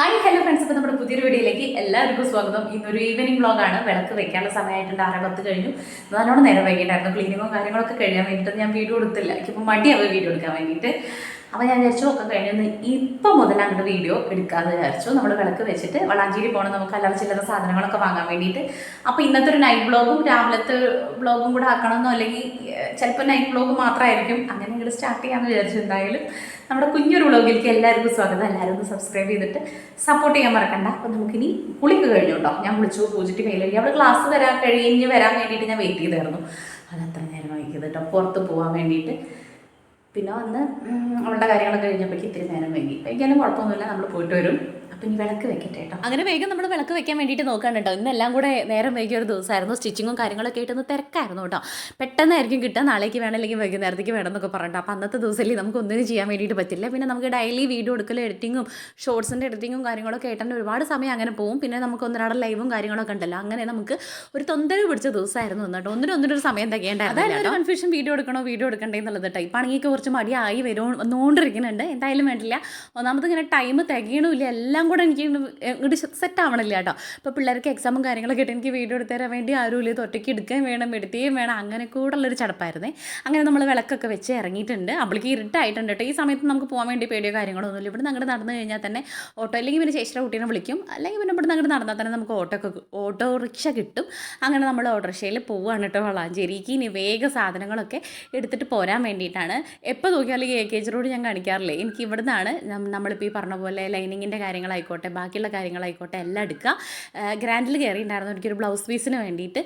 Hi hello friends അപ്പോൾ നമ്മുടെ പുതിയൊരു വീഡിയോയിലേക്ക് എല്ലാവർക്കും സ്വാഗതം. ഇന്നൊരു ഈവനിങ് വ്ളോഗാണ് വിളക്ക് വെക്കാനുള്ള സമയമായിട്ടുണ്ട്. ആറ് പത്ത് കഴിഞ്ഞു. നല്ലോണം നേരം വൈകിട്ടായിരുന്നു. ക്ലീനിങ്ങും കാര്യങ്ങളൊക്കെ കഴിയാൻ വേണ്ടിയിട്ട് ഞാൻ വീഡിയോ എടുത്തില്ല. എനിക്കിപ്പോൾ മടിയാവും വീഡിയോ എടുക്കാൻ വേണ്ടിയിട്ട്. അപ്പോൾ ഞാൻ വിചാരിച്ചു ഒക്കെ കഴിഞ്ഞൊന്ന് ഇപ്പം മുതൽ അങ്ങോട്ട് വീഡിയോ എടുക്കാമെന്ന് വിചാരിച്ചു. നമ്മൾ വിളക്ക് വെച്ചിട്ട് വളാഞ്ചേരി പോകണം നമുക്ക് അല്ലാതെ ചില്ലറ സാധനങ്ങളൊക്കെ വാങ്ങാൻ വേണ്ടിയിട്ട്. അപ്പോൾ ഇന്നത്തെ ഒരു നൈറ്റ് വ്ളോഗും രാവിലത്തെ വ്ളോഗും കൂടെ ആക്കണമെന്നോ അല്ലെങ്കിൽ ചിലപ്പോൾ നൈറ്റ് വ്ളോഗ് മാത്രമായിരിക്കും അങ്ങനെ ഇങ്ങോട്ട് സ്റ്റാർട്ട് ചെയ്യാമെന്ന് വിചാരിച്ചു എന്തായാലും. നമ്മുടെ കുഞ്ഞൊരു വ്ളോഗിലേക്ക് എല്ലാവർക്കും സ്വാഗതം. എല്ലാവരും ഒന്ന് സബ്സ്ക്രൈബ് ചെയ്തിട്ട് സപ്പോർട്ട് ചെയ്യാൻ മറക്കണ്ട. അപ്പോൾ നമുക്കിനി കുളിക്ക് കഴിഞ്ഞു കേട്ടോ. ഞാൻ വിളിച്ചു പൂജിട്ട് മെയിൽ കഴിയും അവിടെ ക്ലാസ് വരാൻ കഴിഞ്ഞ് വരാൻ വേണ്ടിയിട്ട് ഞാൻ വെയിറ്റ് ചെയ്തായിരുന്നു. അത് അത്ര നേരം വൈകിയത് കേട്ടോ. പുറത്ത് പോകാൻ വേണ്ടിയിട്ട്. പിന്നെ വന്ന് അവളുടെ കാര്യങ്ങളൊക്കെ കഴിഞ്ഞപ്പോഴേക്ക് ഇത്തിരി നേരം വൈകി. വൈകിയാലും കുഴപ്പമൊന്നുമില്ല. നമ്മൾ പോയിട്ട് വരും. അപ്പം ഇനി വിളക്ക് വെക്കട്ടെ കേട്ടോ അങ്ങനെ വേഗം നമ്മൾ വിളക്ക് വെക്കാൻ വേണ്ടിയിട്ട് കേട്ടോ ഇന്നെല്ലാം കൂടെ നേരം വൈകിയ ഒരു ദിവസമായിരുന്നു. സ്റ്റിച്ചിങ്ങും കാര്യങ്ങളൊക്കെ ആയിട്ടൊന്ന് തിരക്കായിരുന്നു കേട്ടോ പെട്ടെന്നായിരിക്കും കിട്ടുക. നാളേക്ക് വേണം അല്ലെങ്കിൽ വൈകുന്നേരത്തേക്ക് വേണം എന്നൊക്കെ പറഞ്ഞിട്ട്. അപ്പോൾ അന്നത്തെ ദിവസമല്ലേ നമുക്ക് ഒന്നിനും ചെയ്യാൻ വേണ്ടിയിട്ട് പറ്റില്ല. പിന്നെ നമുക്ക് ഡെയിലി വീഡിയോ എടുക്കലും എഡിറ്റിങ്ങും ഷോർട്സിന്റെ എഡിറ്റിങ്ങും കാര്യങ്ങളൊക്കെ ആയിട്ട് ഒരുപാട് സമയം അങ്ങനെ പോകും. പിന്നെ നമുക്ക് ഒന്നരാടെ ലൈവും കാര്യങ്ങളൊക്കെ ഉണ്ടല്ലോ. അങ്ങനെ നമുക്ക് ഒരു തൊന്തരവ് പിടിച്ച ദിവസമായിരുന്നു എന്നിട്ട് ഒന്നിനും ഒന്നിനൊരു സമയം തികയേണ്ടായിരുന്നു അതായത് കൺഫ്യൂഷൻ വീഡിയോ എടുക്കണോ വീഡിയോ എടുക്കണ്ടേ എന്നുള്ളത് കേട്ടോ ഇപ്പം ആണെങ്കിൽ കുറച്ച് മടിയായി വരും വന്നുകൊണ്ടിരിക്കുന്നുണ്ട് എന്തായാലും വേണ്ടില്ല. ഒന്നാമത് ഇങ്ങനെ ടൈം തികയണമില്ല. എല്ലാം കൂടെ എനിക്ക് ഇങ്ങോട്ട് സെറ്റ് ആവണില്ല കേട്ടോ. ഇപ്പോൾ പിള്ളേർക്ക് എക്സാമും കാര്യങ്ങളൊക്കെ ആയിട്ട് എനിക്ക് വീഡിയോ എടുത്തു തരാൻ വേണ്ടി ആരും ഇല്ലേ ഒറ്റയ്ക്ക് എടുക്കുകയും വേണം എടുത്തുകയും വേണം. അങ്ങനെ കൂടെ ഉള്ളൊരു ചടപ്പായിരുന്നേ. അങ്ങനെ നമ്മൾ വിളക്കൊക്കെ വെച്ച് ഇറങ്ങിയിട്ടുണ്ട്. അപ്പോഴേക്ക് ഇരുട്ടായിട്ടുണ്ട് കേട്ടോ. ഈ സമയത്ത് നമുക്ക് പോകാൻ വേണ്ടി പേടിയോ കാര്യങ്ങളോ ഒന്നുമില്ല. ഇവിടെ അങ്ങോട്ട് നടന്നു കഴിഞ്ഞാൽ തന്നെ ഓട്ടോ അല്ലെങ്കിൽ പിന്നെ ചേച്ചിയുടെ കുട്ടീനെ വിളിക്കും. അല്ലെങ്കിൽ പിന്നെ ഇവിടെ അങ്ങോട്ട് നടന്നാൽ തന്നെ നമുക്ക് ഓട്ടോ ഓട്ടോ റിക്ഷ കിട്ടും. അങ്ങനെ നമ്മൾ ഓട്ടോറിക്ഷയിൽ പോവുകയാണ് കേട്ടോ വളാഞ്ചേരിക്ക് ഇനി വേഗ സാധനങ്ങളൊക്കെ എടുത്തിട്ട് പോരാൻ വേണ്ടിയിട്ടാണ്. എപ്പോൾ നോക്കിയാലും എ കെ ജി റോഡ് ഞാൻ കാണിക്കാറില്ലേ? എനിക്ക് ഇവിടെ നിന്നാണ് നമ്മളിപ്പോൾ ഈ പറഞ്ഞ പോലെ ലൈനിങ്ങിന്റെ കാര്യങ്ങളായിക്കോട്ടെ ബാക്കിയുള്ള കാര്യങ്ങളായിക്കോട്ടെ എല്ലാം എടുക്കുക. ഗ്രാൻഡിൽ കയറിയിട്ടുണ്ടായിരുന്നു. എനിക്കൊരു ബ്ലൗസ് പീസിന് വേണ്ടിയിട്ട്.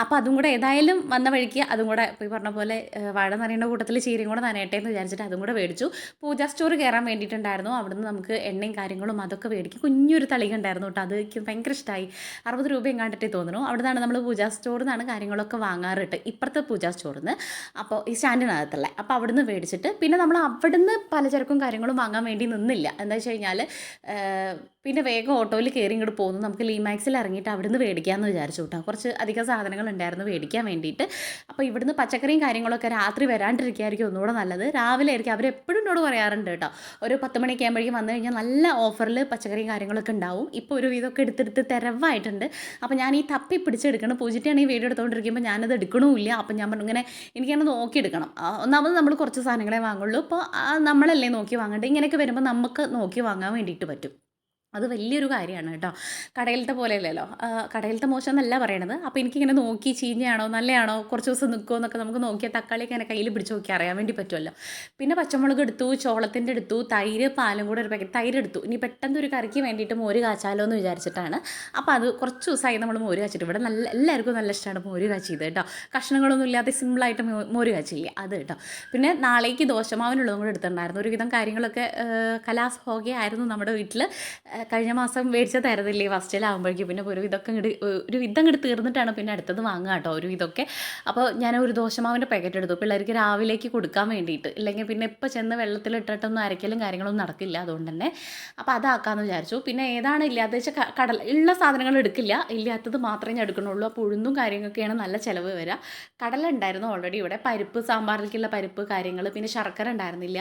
അപ്പോൾ അതും കൂടെ ഏതായാലും വന്ന വഴിക്ക് അതും കൂടെ ഇപ്പോൾ പറഞ്ഞ പോലെ വാഴ നിറയുന്ന കൂട്ടത്തിൽ ചീരയും കൂടെ നനയട്ടെ എന്ന് വിചാരിച്ചിട്ട് അതും കൂടെ മേടിച്ചു. പൂജാ സ്റ്റോർ കയറാൻ വേണ്ടിയിട്ടുണ്ടായിരുന്നു. അവിടുന്ന് നമുക്ക് എണ്ണയും കാര്യങ്ങളും അതൊക്കെ മേടിക്കും. കുഞ്ഞൊരു തളിക ഉണ്ടായിരുന്നു കേട്ടോ. അത് എനിക്ക് ഭയങ്കര ഇഷ്ടമായി അറുപത് രൂപയും കണ്ടിട്ടേ തോന്നുന്നു. അവിടെ നിന്നാണ് നമ്മൾ പൂജാ സ്റ്റോറിൽ നിന്നാണ് കാര്യങ്ങളൊക്കെ വാങ്ങാറിട്ട് ഇപ്പുറത്തെ പൂജാ സ്റ്റോറിൽ നിന്ന് അപ്പോൾ ഈ സ്റ്റാൻഡിനകത്തുള്ള. അപ്പോൾ അവിടുന്ന് മേടിച്ചിട്ട് പിന്നെ നമ്മൾ അവിടുന്ന് പലചരക്കും കാര്യങ്ങളും വാങ്ങാൻ വേണ്ടി നിന്നില്ല. എന്താ വെച്ച് കഴിഞ്ഞാൽ പിന്നെ വേഗം ഓട്ടോയിൽ കയറി ഇങ്ങോട്ട് പോകുന്നു. നമുക്ക് ലീമാക്സിൽ ഇറങ്ങിയിട്ട് അവിടുന്ന് മേടിക്കാമെന്ന് വിചാരിച്ചു കേട്ടോ. കുറച്ച് അധികം സാധനങ്ങൾ ഉണ്ടായിരുന്നു മേടിക്കാൻ വേണ്ടിയിട്ട്. അപ്പോൾ ഇവിടുന്ന് പച്ചക്കറിയും കാര്യങ്ങളൊക്കെ രാത്രി വരാണ്ടിരിക്കുകയായിരിക്കും ഒന്നുകൂടെ നല്ലത്. രാവിലെ ആയിരിക്കും. അവരെപ്പോഴും എന്നോട് പറയാറുണ്ട് കേട്ടോ. ഒരു പത്ത് മണിയൊക്കെ ആകുമ്പോഴേക്കും വന്നു കഴിഞ്ഞാൽ നല്ല ഓഫറിൽ പച്ചക്കറിയും കാര്യങ്ങളൊക്കെ ഉണ്ടാവും. ഇപ്പോൾ ഒരു ഇതൊക്കെ എടുത്തെടുത്ത് തിരവായിട്ടുണ്ട്. അപ്പോൾ ഞാൻ ഈ തപ്പി പിടിച്ചെടുക്കണം. പൂജിറ്റാണ് ഈ വീഡിയോ എടുത്തുകൊണ്ടിരിക്കുമ്പോൾ ഞാനത് എടുക്കണമില്ല അപ്പോൾ ഞാൻ ഇങ്ങനെ എനിക്കങ്ങനെ നോക്കിയെടുക്കണം. ഒന്നാമത് നമ്മൾ കുറച്ച് സാധനങ്ങളെ വാങ്ങുള്ളൂ. അപ്പോൾ നമ്മളല്ലേ നോക്കി വാങ്ങേണ്ടത് ഇങ്ങനെയൊക്കെ വരുമ്പോൾ നമുക്ക് നോക്കി വാങ്ങാൻ വേണ്ടിയിട്ട് പറ്റും. അത് വലിയൊരു കാര്യമാണ് കേട്ടോ. കടയിലത്തെ പോലെയല്ലല്ലോ. കടയിലത്തെ മോശം എന്നല്ല പറയണത്. അപ്പോൾ എനിക്കിങ്ങനെ നോക്കി ചീഞ്ഞയാണോ നല്ലയാണോ കുറച്ച് ദിവസം നിൽക്കുമോ എന്നൊക്കെ നമുക്ക് നോക്കിയാൽ തക്കാളിയൊക്കെ ഇങ്ങനെ കയ്യിൽ പിടിച്ച് നോക്കി അറിയാൻ വേണ്ടി പറ്റുമല്ലോ. പിന്നെ പച്ചമുളക് എടുത്തു ചോളത്തിന്റെ എടുത്തു തൈര് പാലും കൂടെ ഒരു പാക്കറ്റ് തൈര് എടുത്തു. ഇനി പെട്ടെന്ന് ഒരു കറിക്ക് വേണ്ടിയിട്ട് മോര് കാച്ചാലോ എന്ന് വിചാരിച്ചിട്ടാണ്. അപ്പോൾ അത് കുറച്ച് ദിവസമായി നമ്മൾ മോര് കാച്ചിട്ട്. ഇവിടെ നല്ല എല്ലാവർക്കും നല്ല ഇഷ്ടമാണ് മോര് കാച്ചിയത് കേട്ടോ. കഷ്ണങ്ങളൊന്നും ഇല്ലാതെ സിമ്പിളായിട്ട് മോര് കാച്ചില്ലേ? അത് കേട്ടോ. പിന്നെ നാളേക്ക് ദോശമാവിനുള്ളതും കൂടെ എടുത്തിട്ടുണ്ടായിരുന്നു. ഒരുവിധം കാര്യങ്ങളൊക്കെ കലാസ് ഹോകെ ആയിരുന്നു നമ്മുടെ വീട്ടിൽ കഴിഞ്ഞ മാസം മേടിച്ച മേടിച്ചതായിരുന്നില്ലേ ഫസ്റ്റിലാകുമ്പോഴേക്കും പിന്നെ ഒരു വിധമൊക്കെ ഇങ്ങോട്ട് ഒരു വിധം ഇങ്ങോട്ട് തീർന്നിട്ടാണ് പിന്നെ അടുത്തത് വാങ്ങുക കേട്ടോ ഒരു വിധമൊക്കെ. അപ്പോൾ ഞാൻ ഒരു ദോശമാവിന്റെ പാക്കറ്റ് എടുത്തു. പിള്ളേർക്ക് രാവിലേക്ക് കൊടുക്കാൻ വേണ്ടിയിട്ട്. ഇല്ലെങ്കിൽ പിന്നെ ഇപ്പോൾ ചെന്ന് വെള്ളത്തിലിട്ടിട്ടൊന്നും അരക്കലും കാര്യങ്ങളൊന്നും നടക്കില്ല അതുകൊണ്ട് തന്നെ. അപ്പോൾ അതാക്കാമെന്ന് വിചാരിച്ചു. പിന്നെ ഏതാണ് ഇല്ലാത്ത വെച്ചാൽ കടല ഉള്ള സാധനങ്ങൾ എടുക്കില്ല. ഇല്ലാത്തത് മാത്രമേ ഞാൻ എടുക്കണുള്ളൂ അപ്പോൾ ഉഴുന്നും കാര്യങ്ങളൊക്കെയാണ് നല്ല ചിലവ് വരിക കടല ഉണ്ടായിരുന്നു ഓൾറെഡി ഇവിടെ. പരിപ്പ് സാമ്പാറിലേക്കുള്ള പരിപ്പ് കാര്യങ്ങൾ പിന്നെ ശർക്കര ഉണ്ടായിരുന്നില്ല.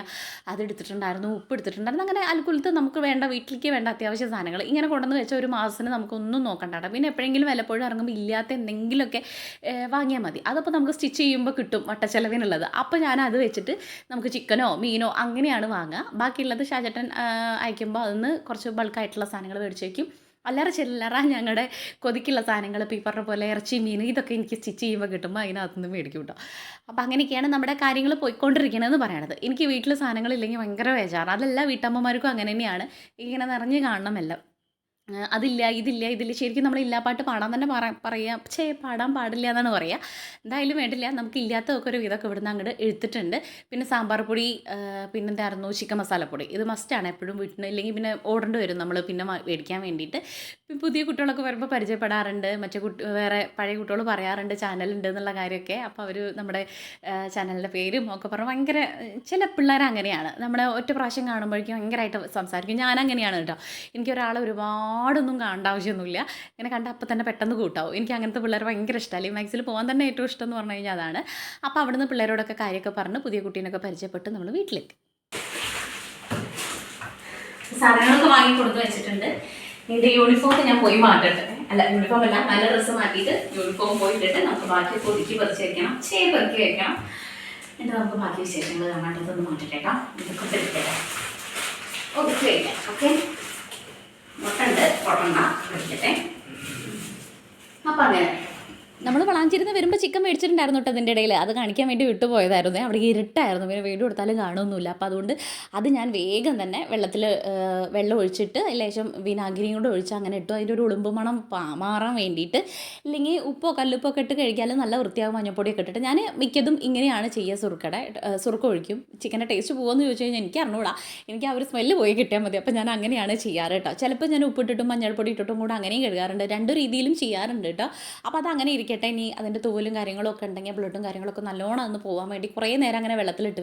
അത് എടുത്തിട്ടുണ്ടായിരുന്നു. ഉപ്പ് എടുത്തിട്ടുണ്ടായിരുന്നു. അങ്ങനെ അൽക്കുലത്ത് നമുക്ക് വേണ്ട വീട്ടിലേക്ക് വേണ്ട അത്യാവശ്യ സാധനങ്ങൾ ഇങ്ങനെ കൊണ്ടുവന്ന് വെച്ചാൽ ഒരു മാസത്തിന് നമുക്കൊന്നും നോക്കണ്ട കേട്ടോ. പിന്നെ എപ്പോഴെങ്കിലും വല്ലപ്പോഴും ഇറങ്ങുമ്പോൾ ഇല്ലാത്ത എന്തെങ്കിലുമൊക്കെ വാങ്ങിയാൽ മതി. അതപ്പോൾ നമുക്ക് സ്റ്റിച്ച് ചെയ്യുമ്പോൾ കിട്ടും വട്ടച്ചെലവിനുള്ളത്. അപ്പോൾ ഞാൻ അത് വെച്ചിട്ട് നമുക്ക് ചിക്കനോ മീനോ അങ്ങനെയാണ് വാങ്ങുക. ബാക്കിയുള്ളത് ഷാജട്ടൻ അയക്കുമ്പോൾ അതിന് കുറച്ച് ബൾക്കായിട്ടുള്ള സാധനങ്ങൾ മേടിച്ച് വയ്ക്കും അല്ലറ ചില്ലറ ഞങ്ങളുടെ കൊതിക്കുള്ള സാധനങ്ങൾ ഇപ്പോൾ ഈ പറഞ്ഞ പോലെ ഇറച്ചി മീൻ ഇതൊക്കെ എനിക്ക് സ്റ്റിച്ച് ചെയ്യുമ്പോൾ കിട്ടുമ്പോൾ അതിനകത്തുനിന്ന് മേടിക്കും കേട്ടോ അപ്പോൾ അങ്ങനെയൊക്കെയാണ് നമ്മുടെ കാര്യങ്ങൾ പോയിക്കൊണ്ടിരിക്കണമെന്ന് പറയണത്. എനിക്ക് വീട്ടിൽ സാധനങ്ങളില്ലെങ്കിൽ ഭയങ്കര ബേജാറ്. അതെല്ലാ വീട്ടമ്മമാർക്കും അങ്ങനെ തന്നെയാണ് ഇങ്ങനെ നിറഞ്ഞ് കാണണം എല്ലാം. ആ, അതില്ല ഇതില്ല ഇതില്ല. ശരിക്കും നമ്മൾ ഇല്ലാ പാട്ട് പാടാൻ തന്നെ പറ പറയാം പക്ഷേ പാടാൻ പാടില്ല എന്നാണ് പറയുക എന്തായാലും വേണ്ടില്ല നമുക്ക് ഇല്ലാത്തതൊക്കെ ഒരു വിധമൊക്കെ ഇവിടുന്ന് അങ്ങോട്ട് എടുത്തിട്ടുണ്ട് പിന്നെ സാമ്പാർ പൊടി പിന്നെ പിന്നെന്തായിരുന്നു? ചിക്കൻ മസാലപ്പൊടി ഇത് മസ്റ്റാണ് എപ്പോഴും വീട്ടിൽ ഇല്ലെങ്കിൽ പിന്നെ ഓടേണ്ടി വരും നമ്മൾ പിന്നെ മേടിക്കാൻ വേണ്ടിയിട്ട്. പുതിയ കുട്ടികളൊക്കെ വരുമ്പോൾ പരിചയപ്പെടാറുണ്ട്. മറ്റേ കുട്ടി വേറെ പഴയ കുട്ടികൾ പറയാറുണ്ട് ചാനലുണ്ട് എന്നുള്ള കാര്യമൊക്കെ. അപ്പോൾ അവർ നമ്മുടെ ചാനലിന്റെ പേരും ഒക്കെ പറഞ്ഞ് ഭയങ്കര ചില പിള്ളേർ അങ്ങനെയാണ് നമ്മളെ ഒറ്റ പ്രാവശ്യം കാണുമ്പോഴേക്കും ഭയങ്കരമായിട്ട് സംസാരിക്കും. ഞാൻ അങ്ങനെയാണ് കേട്ടോ. എനിക്ക് ഒരാളെ ഒരുപാടൊന്നും കാണേണ്ട ആവശ്യമൊന്നുമില്ല. ഇങ്ങനെ കണ്ട അപ്പം തന്നെ പെട്ടെന്ന് കൂട്ടാവും. എനിക്ക് അങ്ങനത്തെ പിള്ളേർ ഭയങ്കര ഇഷ്ടമല്ല മാക്സിൽ പോകാൻ തന്നെ ഏറ്റവും ഇഷ്ടം എന്ന് പറഞ്ഞു കഴിഞ്ഞാൽ അതാണ്. അപ്പോൾ അവിടുന്ന് പിള്ളേരോടൊക്കെ കാര്യമൊക്കെ പറഞ്ഞ് പുതിയ കുട്ടീനൊക്കെ പരിചയപ്പെട്ട് നമ്മൾ വീട്ടിലെത്തി സാധനങ്ങളൊക്കെ വാങ്ങി കൊടുത്ത് വെച്ചിട്ടുണ്ട്. നിന്റെ യൂണിഫോം ഞാൻ പോയി മാറ്റട്ടെ. അല്ല യൂണിഫോം അല്ല നല്ല ഡ്രസ്സ് മാറ്റിയിട്ട് യൂണിഫോം പോയിട്ട് നമുക്ക് ബാക്കി പൊതുക്കി പറിച്ച് വെക്കണം ചേ പെറുക്കി വെക്കണം എന്നിട്ട് നമുക്ക് ബാക്കി വിശേഷങ്ങൾ കാണാണ്ടതൊന്ന് മാറ്റട്ടെ കേട്ടോ ഇതൊക്കെ ഓക്കെ ഓക്കെ? മുട്ടുണ്ട് പൊട്ടണ്ണ എടുക്കട്ടെ അപ്പം അങ്ങനെ നമ്മൾ വളാഞ്ചിരുന്ന് വരുമ്പോൾ ചിക്കൻ മേടിച്ചിട്ടുണ്ടായിരുന്നു കേട്ടോ അതിന്റെ ഇടയിൽ അത് കാണിക്കാൻ വേണ്ടി വിട്ടുപോയതായിരുന്നു. അവിടെ ഇരുട്ടായിരുന്നു. പിന്നെ വീട് കൊടുത്താലും കാണുമൊന്നുമില്ല. അപ്പോൾ അതുകൊണ്ട് അത് ഞാൻ വേഗം തന്നെ വെള്ളത്തിൽ വെള്ളം ഒഴിച്ചിട്ട് ലേശം വിനാഗിരിയും കൂടെ ഒഴിച്ച് അങ്ങനെ ഇട്ടു. അതിന്റെ ഒരു ഉളുമ്പ് മണം മാറാൻ വേണ്ടിയിട്ട്. ഇല്ലെങ്കിൽ ഉപ്പോ കല്ലുപ്പോ ഒക്കെ ഇട്ട് കഴിക്കാനും നല്ല വൃത്തിയാകും മഞ്ഞപ്പൊടിയൊക്കെ ഇട്ടിട്ട്. ഞാൻ മിക്കതും ഇങ്ങനെയാണ് ചെയ്യുക സുറുക്കട. സുർക്ക സുറുക്ക ഒഴിക്കും. ചിക്കന്റെ ടേസ്റ്റ് പോകുമെന്ന് ചോദിച്ചു കഴിഞ്ഞാൽ എനിക്ക് അറിഞ്ഞൂടാ. എനിക്ക് ആ ഒരു സ്മെല്ല് പോയി കിട്ടിയാൽ മതി. അപ്പോൾ ഞാൻ അങ്ങനെയാണ് ചെയ്യാറ് കേട്ടോ. ചിലപ്പോൾ ഞാൻ ഉപ്പിട്ടിട്ടും മഞ്ഞൾപ്പൊടി ഇട്ടിട്ടും കൂടെ അങ്ങനെയും കഴുകാറുണ്ട്. രണ്ട് രീതിയിലും ചെയ്യാറുണ്ട് കേട്ടോ. അപ്പോൾ അത് അങ്ങനെ ഇരിക്കട്ടെ ഇനി അതിന്റെ തോലും കാര്യങ്ങളൊക്കെ ഉണ്ടെങ്കിൽ ബ്ലഡും കാര്യങ്ങളൊക്കെ നല്ലോണം ഒന്ന് പോകാൻ വേണ്ടി കുറേ നേരം അങ്ങനെ വെള്ളത്തിലിട്ട്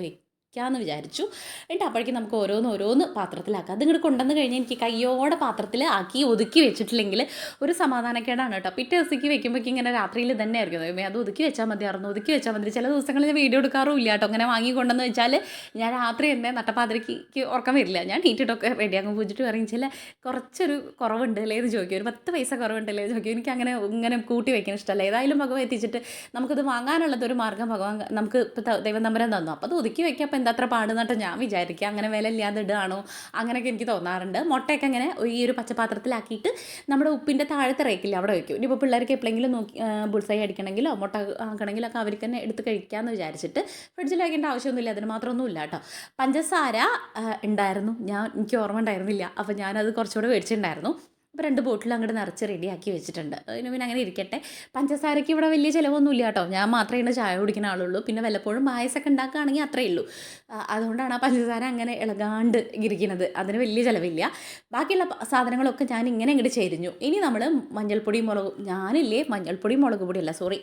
വെക്കാമെന്ന് വിചാരിച്ചു. എന്നിട്ട് അപ്പോഴേക്കും നമുക്ക് ഓരോന്ന് ഓരോന്ന് പാത്രത്തിലാക്കാം. അത് ഇങ്ങോട്ട് കൊണ്ടുവന്ന് കഴിഞ്ഞ് എനിക്ക് കയ്യോടെ പാത്രത്തിൽ ആക്കി ഒതുക്കി വെച്ചിട്ടില്ലെങ്കിൽ ഒരു സമാധാനക്കേടാണ് കേട്ടോ. പിറ്റേ ദിവസത്തേക്ക് വെക്കുമ്പോഴേക്കും ഇങ്ങനെ രാത്രിയിൽ തന്നെ ആയിരിക്കും അത് ഒതുക്കി വെച്ചാൽ മതിയായിരുന്നു ഒതുക്കി വെച്ചാൽ മതി. ചില ദിവസങ്ങളിൽ ഞാൻ വീഡിയോ എടുക്കാറുമില്ല കേട്ടോ. അങ്ങനെ വാങ്ങി കൊണ്ടെന്ന് വെച്ചാൽ ഞാൻ രാത്രി തന്നെ നട്ടപ്പാതിരയ്ക്ക് ഉറക്കം വരില്ല. ഞാൻ ടീറ്റിട്ടൊക്കെ റെഡിയാകും പൂജിട്ട് ചില കുറച്ചൊരു കുറവുണ്ട് അല്ലേ? എന്ന് ചോദിക്കും. ഒരു പത്ത് പൈസ കുറവുണ്ടല്ലേ എന്ന് ചോദിക്കും. എനിക്ക് അങ്ങനെ ഇങ്ങനെ കൂട്ടി വെക്കാൻ ഇഷ്ടമല്ല. ഏതായാലും ഭഗവാൻ എത്തിച്ചിട്ട് നമുക്കത് വാങ്ങാനുള്ളത് ഒരു മാർഗം ഭഗവാൻ നമുക്ക് ദൈവം നമ്പരം തന്നു. അപ്പോൾ അത് ഒതുക്കി അപ്പോൾ എന്താ അത്ര പാടുന്നിട്ട് ഞാൻ വിചാരിക്കുക അങ്ങനെ വില ഇല്ലാതെ ഇടുകയാണോ അങ്ങനെയൊക്കെ എനിക്ക് തോന്നാറുണ്ട്. മുട്ടയൊക്കെ അങ്ങനെ ഈ ഒരു പച്ചപാത്രത്തിലാക്കിയിട്ട് നമ്മുടെ ഉപ്പിന്റെ താഴത്തെ റേക്കില്ല അവിടെ വയ്ക്കും ഇനിയിപ്പോൾ പിള്ളേർക്ക് എപ്പോഴെങ്കിലും നോക്കി ബുൾസായി അടിക്കണമെങ്കിലോ മുട്ട ആക്കണമെങ്കിലോ ഒക്കെ അവർക്ക് തന്നെ എടുത്ത് കഴിക്കാമെന്ന് വിചാരിച്ചിട്ട് ഫ്രിഡ്ജിൽ വയ്ക്കേണ്ട ആവശ്യമൊന്നുമില്ല. അതിന് മാത്രമൊന്നുമില്ല കേട്ടോ. പഞ്ചസാര ഉണ്ടായിരുന്നു. ഞാൻ എനിക്ക് ഓർമ്മ ഉണ്ടായിരുന്നില്ല. അപ്പോൾ ഞാനത് കുറച്ചുകൂടെ മേടിച്ചിട്ടുണ്ടായിരുന്നു. അപ്പോൾ രണ്ട് ബോട്ടിൽ അങ്ങോട്ട് നിറച്ച് റെഡിയാക്കി വെച്ചിട്ടുണ്ട്. അതിന് പിന്നെ അങ്ങനെ ഇരിക്കട്ടെ. പഞ്ചസാരയ്ക്ക് ഇവിടെ വലിയ ചിലവൊന്നുമില്ല കേട്ടോ. ഞാൻ മാത്രമേ ചായ കുടിക്കുന്ന ആളുള്ളൂ. പിന്നെ വല്ലപ്പോഴും പായസമൊക്കെ ഉണ്ടാക്കുകയാണെങ്കിൽ അത്രയേ ഉള്ളൂ. അതുകൊണ്ടാണ് ആ പഞ്ചസാര അങ്ങനെ ഇളകാണ്ട് ഇരിക്കുന്നത്. അതിന് വലിയ ചിലവില്ല. ബാക്കിയുള്ള സാധനങ്ങളൊക്കെ ഞാൻ ഇങ്ങനെ ഇങ്ങോട്ട് ചെരിഞ്ഞു. ഇനി നമ്മൾ മഞ്ഞൾപ്പൊടി മുളക് ഞാനില്ലേ മഞ്ഞൾപ്പൊടി മുളക് പൊടിയല്ല സോറി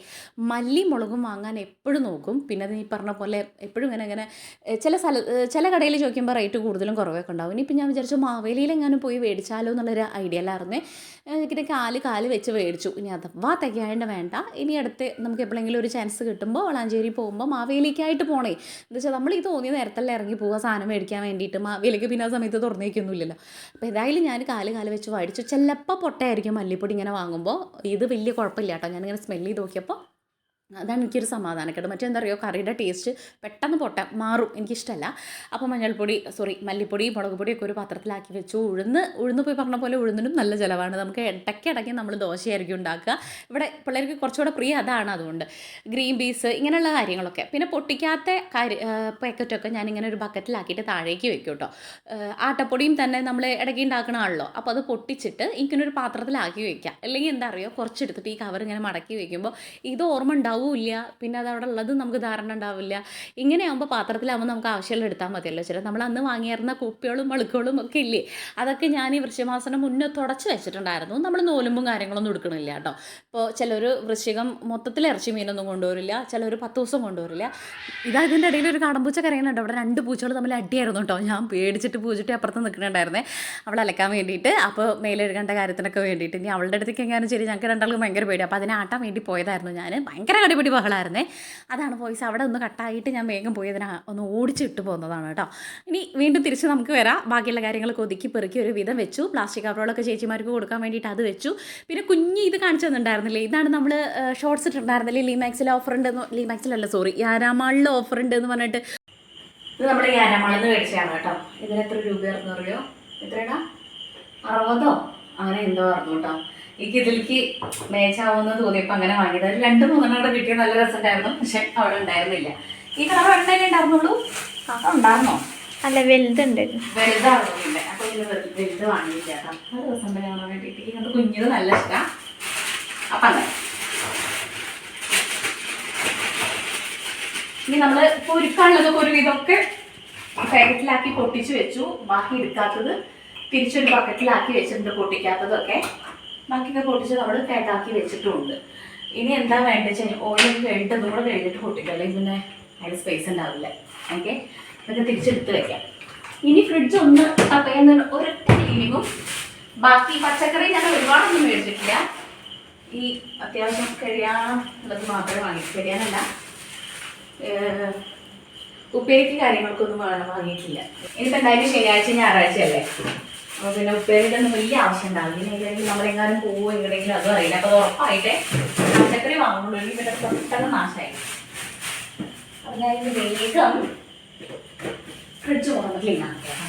മല്ലി മുളകും വാങ്ങാൻ എപ്പോഴും നോക്കും. പിന്നെ ഈ പറഞ്ഞ പോലെ എപ്പോഴും ഇങ്ങനെ ഇങ്ങനെ ചില സ്ഥല ചില കടയിൽ ചോദിക്കുമ്പോൾ റേറ്റ് കൂടുതലും കുറവൊക്കെ ഉണ്ടാവും. ഇനിയിപ്പോൾ ഞാൻ വിചാരിച്ചു മാവേലിയിൽ എങ്ങാനും പോയി മേടിച്ചാലോ എന്നുള്ളൊരു ഐഡിയ അല്ലായിരുന്നേ ഇങ്ങനെ കാൽ കാൽ വെച്ച് മേടിച്ചു. ഇനി അഥവാ തികയാണ്ട് വേണ്ട. ഇനി അടുത്ത് നമുക്ക് എപ്പോഴെങ്കിലും ഒരു ചാൻസ് കിട്ടുമ്പോൾ വളാഞ്ചേരി പോകുമ്പോൾ മാവേലിക്കായിട്ട് പോണേ. എന്താ വെച്ചാൽ നമ്മൾ ഈ തോന്നിയ നേരത്തല്ലേ ഇറങ്ങി പോവുക സാധനം മേടിക്കാൻ വേണ്ടിയിട്ട്. മാവേലിക്ക് പിന്നെ ആ സമയത്ത് തുറന്നേക്കൊന്നുമില്ലല്ലോ. അപ്പോൾ ഏതായാലും ഞാൻ കാൽ കാൽ വെച്ച് മേടിച്ചു ചിലപ്പോൾ പൊട്ടയായിരിക്കും മല്ലിപ്പൊടി ഇങ്ങനെ വാങ്ങുമ്പോൾ ഇത് വലിയ കുഴപ്പമില്ല കേട്ടോ ഞാനിങ്ങനെ സ്മെല്ല് ചെയ്ത് നോക്കിയപ്പോൾ അതാണ് എനിക്കൊരു സമാധാനക്കേട്. മറ്റെന്താ പറയുക കറിയുടെ ടേസ്റ്റ് പെട്ടെന്ന് പൊട്ട മാറും. എനിക്കിഷ്ടമല്ല അപ്പോൾ മഞ്ഞൾപ്പൊടി സോറി മല്ലിപ്പൊടി മുളക് പൊടിയൊക്കെ ഒരു പാത്രത്തിലാക്കി വെച്ചു. ഉഴുന്ന് ഉഴുന്ന് പോയി പറഞ്ഞ പോലെ ഉഴുന്നിനും നല്ല ചിലവാണ്. നമുക്ക് ഇടയ്ക്കിടയ്ക്ക് നമ്മൾ ദോശയായിരിക്കും ഉണ്ടാക്കുക. ഇവിടെ പിള്ളേർക്ക് കുറച്ചുകൂടെ പ്രിയ അതാണ് അതുകൊണ്ട്. ഗ്രീൻ പീസ് ഇങ്ങനെയുള്ള കാര്യങ്ങളൊക്കെ. പിന്നെ പൊട്ടിക്കാത്ത കാര്യ പാക്കറ്റൊക്കെ ഞാനിങ്ങനെ ഒരു ബക്കറ്റിലാക്കിയിട്ട് താഴേക്ക് വെക്കും കേട്ടോ. ആട്ടപ്പൊടിയും തന്നെ നമ്മൾ ഇടയ്ക്ക് ഉണ്ടാക്കണമാണല്ലോ അപ്പോൾ അത് പൊട്ടിച്ചിട്ട് ഇങ്ങനെ ഒരു പാത്രത്തിലാക്കി വെക്കാം. അല്ലെങ്കിൽ എന്താ അറിയുക കുറച്ചെടുത്തിട്ട് ഈ കവർ ഇങ്ങനെ മടക്കി വെക്കുമ്പോൾ ഇത് ഓർമ്മ ഉണ്ടാവില്ല. പിന്നെ അത് അവിടെ ഉള്ളത് നമുക്ക് ധാരണ ഉണ്ടാവില്ല. ഇങ്ങനെയാകുമ്പോൾ പാത്രത്തിലാകുമ്പോൾ നമുക്ക് ആവശ്യമുള്ള എടുത്താൽ മതിയല്ലോ ചില നമ്മൾ അന്ന് വാങ്ങിയിരുന്ന കുപ്പികളും മളുക്കുകളും ഒക്കെ ഇല്ലേ? അതൊക്കെ ഞാൻ ഈ വൃശ്യമാസനം മുന്നേ തുടച്ച് വെച്ചിട്ടുണ്ടായിരുന്നു. നമ്മൾ നോലുമ്പും കാര്യങ്ങളൊന്നും എടുക്കണില്ല കേട്ടോ. ഇപ്പോൾ ചിലർ വൃശ്ചികം മൊത്തത്തിൽ ഇറച്ചി മീനൊന്നും കൊണ്ടുവരില്ല. ചിലർ പത്ത് ദിവസം കൊണ്ടുവരില്ല. ഇതാ ഇതിന്റെ ഇടയിൽ ഒരു കാടമ്പൂച്ച കരയുന്നുണ്ട്. അവിടെ രണ്ട് പൂച്ചകൾ തമ്മിൽ അടിയായിരുന്നു കേട്ടോ. ഞാൻ പേടിച്ചിട്ട് പൂച്ചിട്ട് അപ്പുറത്ത് നിൽക്കുന്നുണ്ടായിരുന്നേ അവളെ അലക്കാൻ വേണ്ടിയിട്ട്. അപ്പോൾ മേലെഴുകേണ്ട കാര്യത്തിനൊക്കെ വേണ്ടിയിട്ട്. ഇനി അവളുടെ അടുത്തേക്ക് എങ്ങാനും ശരി ഞങ്ങൾക്ക് രണ്ടാൾക്കും ഭയങ്കര പേടി അപ്പോൾ അതിനെ ആട്ടാൻ വേണ്ടി പോയതായിരുന്നു ഞാൻ ഭയങ്കര കടിപിടി ബഹളമായിരുന്നേ അതാണ് വോയിസ്. അവിടെ ഒന്ന് കട്ടായിട്ട് ഞാൻ വേഗം പോയി അതിനെ ഒന്ന് ഓടിച്ചിട്ട് പോകുന്നതാണ് കേട്ടോ. ഇനി വീണ്ടും തിരിച്ച് നമുക്ക് വരാം. ബാക്കിയുള്ള കാര്യങ്ങളൊക്കെ ഒതുക്കി പെറുക്കി ഒരു വിധം വെച്ചു. പ്ലാസ്റ്റിക് കവറുകളൊക്കെ ചേച്ചിമാർക്ക് കൊടുക്കാൻ വേണ്ടിയിട്ട് അത് വെച്ചു. പിന്നെ കുഞ്ഞ് ഇത് കാണിച്ചു തന്നിട്ടുണ്ടായിരുന്നില്ലേ? ഇതാണ് നമ്മൾ ഷോർട്സ് ഇട്ടിട്ടുണ്ടായിരുന്നില്ലേ? ലീമാക്സിൽ ഓഫർ ഉണ്ട് ലീമാക്സിലല്ല സോറി യാരാമാളിൽ ഓഫർ ഉണ്ട് എന്ന് പറഞ്ഞിട്ട്. ഇത് നമ്മുടെ ഈ നിന്ന് മേടിച്ചതാണ് കേട്ടോ. ഇതിന് എത്ര രൂപയായിരുന്നു അറിയോ? എത്രയാടാ? അറുപതോ? അങ്ങനെ എന്തോ പറഞ്ഞു കേട്ടോ. എനിക്ക് ഇതിലേക്ക് മേച്ചാവുമെന്ന് തോന്നിയപ്പോൾ അങ്ങനെ വാങ്ങിയത്. ഒരു രണ്ട് മൂന്നെണ്ണം കൂടെ കിട്ടിയ നല്ല രസമുണ്ടായിരുന്നു. പക്ഷെ അവിടെ ഉണ്ടായിരുന്നില്ല. ഈ കളർ എണ്ണയിൽ ഉണ്ടായിരുന്നുള്ളൂ? അത് ഉണ്ടായിരുന്നോ? അല്ല വലുതുണ്ട്. വലുതാണോ അപ്പൊ വലുത് വാങ്ങിയില്ല. അത് രസം തന്നെ കാണാൻ വേണ്ടിയിട്ട് ഇങ്ങനത്തെ കുഞ്ഞത് നല്ല ഇഷ്ടമാണ് അപ്പൊ അങ്ങനെ. ഇനി നമ്മൾ പൊരുക്കാനുള്ളതൊക്കെ ഒരു വിധമൊക്കെ പാക്കറ്റിലാക്കി പൊട്ടിച്ചു വെച്ചു. ബാക്കി എടുക്കാത്തത് തിരിച്ചൊരു ബക്കറ്റിലാക്കി വെച്ചിട്ടുണ്ട് പൊട്ടിക്കാത്തതൊക്കെ. ബാക്കിയൊക്കെ പൊട്ടിച്ച് നമ്മൾ കേട്ടാക്കി വെച്ചിട്ടുണ്ട്. ഇനി എന്താ വേണ്ടത് ഓയിൽ കഴിഞ്ഞിട്ട് അതും കൂടെ കഴിഞ്ഞിട്ട് പൊട്ടിക്കുക അല്ലെങ്കിൽ പിന്നെ അതിന് സ്പേസ് ഉണ്ടാവില്ല. ഓക്കെ ഇതൊക്കെ തിരിച്ചെടുത്ത് വെക്കാം. ഇനി ഫ്രിഡ്ജ് ഒന്ന് തപ്പയുന്ന ഒരൊറ്റ ക്ലീനിങ്ങും ബാക്കി പച്ചക്കറി ഞങ്ങൾ ഒരുപാടൊന്നും മേടിച്ചിട്ടില്ല. ഈ അത്യാവശ്യം കഴിയാനുള്ളത് മാത്രമേ വാങ്ങി കഴിയാനല്ല. ഉപ്പേരിക്ക് കാര്യങ്ങൾക്കൊന്നും വാങ്ങിയിട്ടില്ല. ഇനിയിപ്പോൾ എന്തായാലും ശനിയാഴ്ച ഞായറാഴ്ച അല്ലേ പിന്നെ ഉപ്പേരിയുടെ വലിയ ആവശ്യം ഉണ്ടാവില്ല. ഇനി ഏതെങ്കിലും നമ്മളെങ്ങാനും പോവോ എങ്ങനെയെങ്കിലും അതും അറിയില്ല. അപ്പോൾ ഉറപ്പായിട്ട് പച്ചക്കറി വാങ്ങുള്ളൂ. പിന്നെ പെട്ടെന്ന് നാശമായി. ഇത് വേഗം ഫ്രിഡ്ജ് കൊണ്ടു ക്ലീൻ ആക്കിയാണ്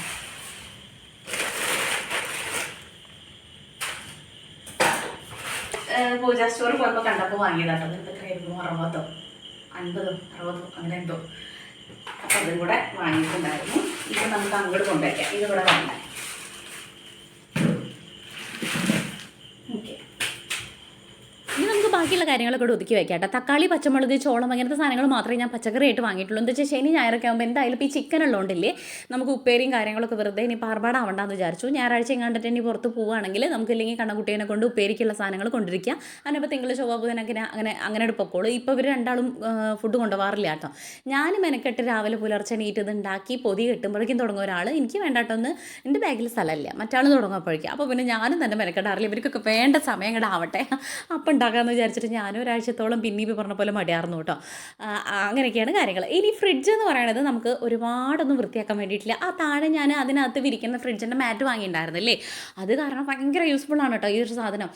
പൂജാ സ്റ്റോർ പോയപ്പോൾ കണ്ടപ്പോൾ വാങ്ങിയതാട്ടോ എത്രയായിരുന്നു? അറുപതോ? അൻപതോ? അറുപതോ? അങ്ങനെ എന്തോ. അപ്പം അതും കൂടെ വാങ്ങിയിട്ടുണ്ടായിരുന്നു. ഇത് നമുക്ക് അങ്ങോട്ട് കൊണ്ടുവയ്ക്കാം. ഇത് ഇവിടെ വേണ്ട ഓക്കെ ഇനി നമുക്ക് ബാക്കിയുള്ള കാര്യങ്ങളൊക്കെ ഒതുക്കി വെക്കാം കേട്ടോ. തക്കാളി പച്ചമുളക് ചോളം അങ്ങനത്തെ സാധനങ്ങൾ മാത്രമേ ഞാൻ പച്ചക്കറി ആയിട്ട് വാങ്ങിയിട്ടുള്ളൂ. എന്താ വെച്ചാൽ ശനി ഞായറൊക്കെ ആകുമ്പോൾ എന്തായാലും ഇപ്പോൾ ഈ ചിക്കൻ ഉള്ളതുകൊണ്ടില്ലേ നമുക്ക് ഉപ്പേരിയും കാര്യങ്ങളൊക്കെ വെറുതെ ഇനി പാർപാടാവണ്ടെന്ന് വിചാരിച്ചു. ഞായറാഴ്ച കണ്ടിട്ട് ഇനി പുറത്ത് പോവുകയാണെങ്കിൽ നമുക്ക് ഇല്ലെങ്കിൽ കണ്ണക്കുട്ടീനെ കൊണ്ട് ഉപ്പേരിക്കുള്ള സാധനങ്ങൾ കൊണ്ടിരിക്കുക അതിനിപ്പോൾ തിങ്കൾ ചൊവ്വ അങ്ങനെ അങ്ങനെ എടുപ്പോളൂ ഇപ്പോൾ ഇവർ രണ്ടാളും ഫുഡ് കൊണ്ടുപോകാറില്ല കേട്ടോ. ഞാൻ മെനക്കെട്ട് രാവിലെ പുലർച്ചെ നീറ്റ് ഇത് ഉണ്ടാക്കി പൊതി കെട്ടുമ്പോഴേക്കും തുടങ്ങുന്ന ഒരാൾ എനിക്ക് വേണ്ടാട്ടൊന്ന് എന്റെ ബാഗിൽ സ്ഥലമില്ല മറ്റാൾ തുടങ്ങുമ്പോഴേക്കും. അപ്പോൾ പിന്നെ ഞാനും തന്നെ മെനക്കെട്ടാറില്ല ഇവർക്കൊക്കെ വേണ്ട സമയം കൂടെ ആവട്ടെ. അപ്പം ഉണ്ടാക്കാമെന്ന് വിചാരിച്ചിട്ട് ഞാനും ഒരാഴ്ചത്തോളം പിന്നെ ഇപ്പോൾ പറഞ്ഞ പോലെ മടിയാർന്നു കേട്ടോ. അങ്ങനെയൊക്കെയാണ് കാര്യങ്ങൾ ഇനി ഫ്രിഡ്ജ് എന്ന് പറയുന്നത് നമുക്ക് ഒരുപാടൊന്നും വൃത്തിയാക്കാൻ വേണ്ടിയിട്ടില്ല. ആ താഴെ ഞാൻ അതിനകത്ത് വിരിക്കുന്ന ഫ്രിഡ്ജിന്റെ മാറ്റ് വാങ്ങിയിട്ടുണ്ടായിരുന്നില്ലേ അത് കാരണം ഭയങ്കര യൂസ്ഫുൾ ആണ് കേട്ടോ ഈ ഒരു സാധനം.